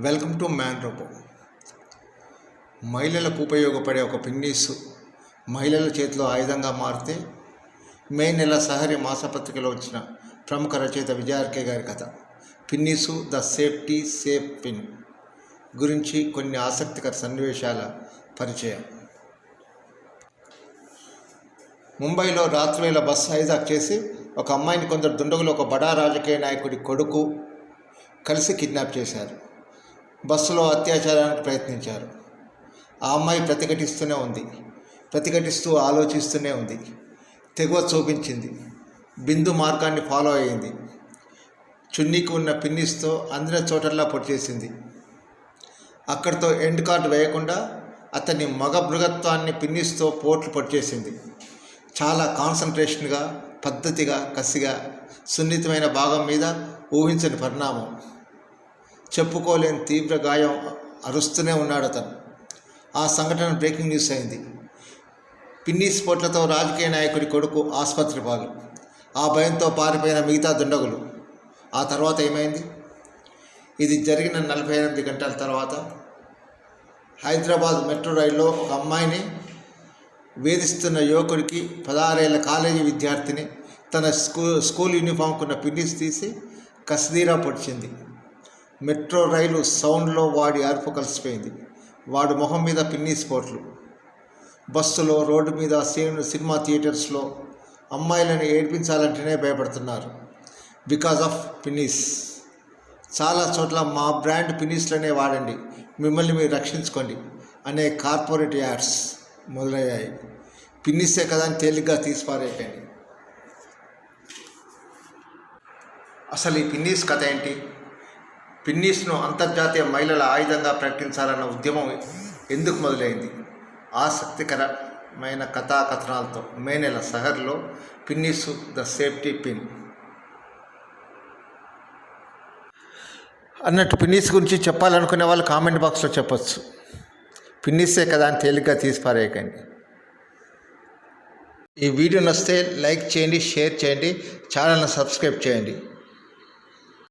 Welcome to man robo మహిళలకు ఉపయోగపడే ఒక పిన్నీస్ మహిళల చేతిలో ఆయుధంగా మారితే మే నెల సహరి మాసపత్రికలో వచ్చిన ప్రముఖ రచయిత విజయార్కే గారి కథ. పిన్నీసు ద సేఫ్టీ సేఫ్ పిన్ గురించి కొన్ని ఆసక్తికర సన్నివేశాల పరిచయం. ముంబైలో రాత్రివేళ బస్సు హైజాక్ చేసి ఒక అమ్మాయిని కొందరు దుండగులు ఒక బడా రాజకీయ నాయకుడి కొడుకు కలిసి కిడ్నాప్ చేశారు. బస్సులో అత్యాచారానికి ప్రయత్నించారు. ఆ అమ్మాయి ప్రతిఘటిస్తూనే ఉంది. ప్రతిఘటిస్తూ ఆలోచిస్తూనే ఉంది. తెగువ చూపించింది. బిందు మార్గాన్ని ఫాలో అయ్యింది చున్నీకి ఉన్న పిన్నిస్తో అందిన చోటల్లా పొడిచేసింది అక్కడితో ఎండ్ కార్డు వేయకుండా అతని మగ మృగత్వాన్ని పిన్నిస్తో పోట్లు పొడిచేసింది చాలా కాన్సన్ట్రేషన్గా పద్ధతిగా కసిగా సున్నితమైన భాగం మీద ఊహించని పరిణామం. చెప్పుకోలేని తీవ్ర గాయం అరుస్తూనే ఉన్నాడు అతను. ఆ సంఘటన బ్రేకింగ్ న్యూస్ అయింది. పిన్ని స్పోట్లతో రాజకీయ నాయకుడి కొడుకు ఆసుపత్రి పాలు. ఆ భయంతో పారిపోయిన మిగతా దుండగులు. ఆ తర్వాత ఏమైంది? ఇది జరిగిన నలభై ఎనిమిది గంటల తర్వాత హైదరాబాద్ మెట్రో రైల్లో ఒక అమ్మాయిని వేధిస్తున్న యువకుడికి పదహారేళ్ళ కాలేజీ విద్యార్థిని తన స్కూ స్కూల్ యూనిఫామ్కున్న పిన్నిస్ తీసి కసిదీరా పొడిచింది. మెట్రో రైలు సౌండ్లో వాడి అరుపు కలిసిపోయింది. వాడు మొహం మీద పిన్ని స్పోట్లు. బస్సులో రోడ్డు మీద సినిమా సినిమా థియేటర్స్లో అమ్మాయిలను ఏడ్పించాలంటేనే భయపడుతున్నారు. బికాజ్ ఆఫ్ పిన్నీస్. చాలా చోట్ల మా బ్రాండ్ పిన్నీస్లనే వాడండి. మిమ్మల్ని మీరు రక్షించుకోండి. అనే కార్పొరేట్ యాడ్స్ మొదలయ్యాయి. పిన్నీసే కదా అని తేలిగ్గా తీసిపారేయకండి అసలు ఈ పిన్నీస్ కథ ఏంటి? పిన్నీస్ను అంతర్జాతీయ మహిళల ఆయుధంగా ప్రకటించాలన్న ఉద్యమం ఎందుకు మొదలైంది? ఆసక్తికరమైన కథాకథనాలతో మే నెల సహర్లో పిన్నీసు ద సేఫ్టీ పిన్. అన్నట్టు పిన్నీస్ గురించి చెప్పాలనుకునే వాళ్ళు కామెంట్ బాక్స్లో చెప్పచ్చు. పిన్నిసే కదా అని తేలిగ్గా తీసి పారేయకండి. ఈ వీడియో నచ్చితే లైక్ చేయండి షేర్ చేయండి ఛానల్ని సబ్స్క్రైబ్ చేయండి.